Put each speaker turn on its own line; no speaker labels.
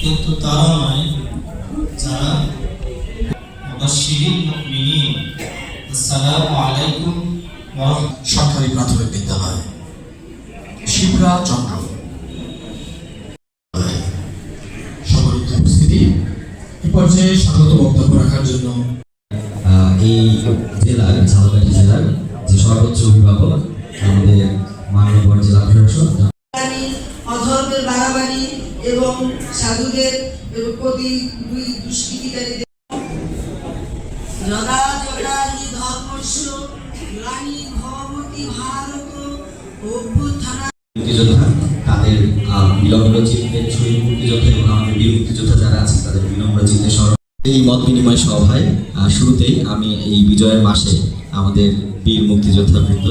কিন্তু তারা নয় যারা আসসালামু আলাইকুম
সরকারি প্রাথমিক বিদ্যালয়। শিবরা চন্দ্র। সম্মানিত উপস্থিতি এ পর্যায়ে স্বাগত বক্তব্য রাখার জন্য।
আহ, এই জেলার ঝালকাঠি জেলার যে সর্বোচ্চ অভিভাবক আমাদের মাননীয় জেলা প্রশাসক
অধর্মের বাড়াবাড়ি এবং সাধুদের প্রতি দুই দুষ্কৃতিকারীদের
মুক্তিযোদ্ধা, তাদের চিত্তের শহীদ মুক্তিযোদ্ধা মুক্তিযোদ্ধা যারা আছে তাদের এই মত বিনিময় সভায় শুরুতেই আমি এই বিজয়ের মাসে আমাদের বীর মুক্তিযোদ্ধা বৃন্দ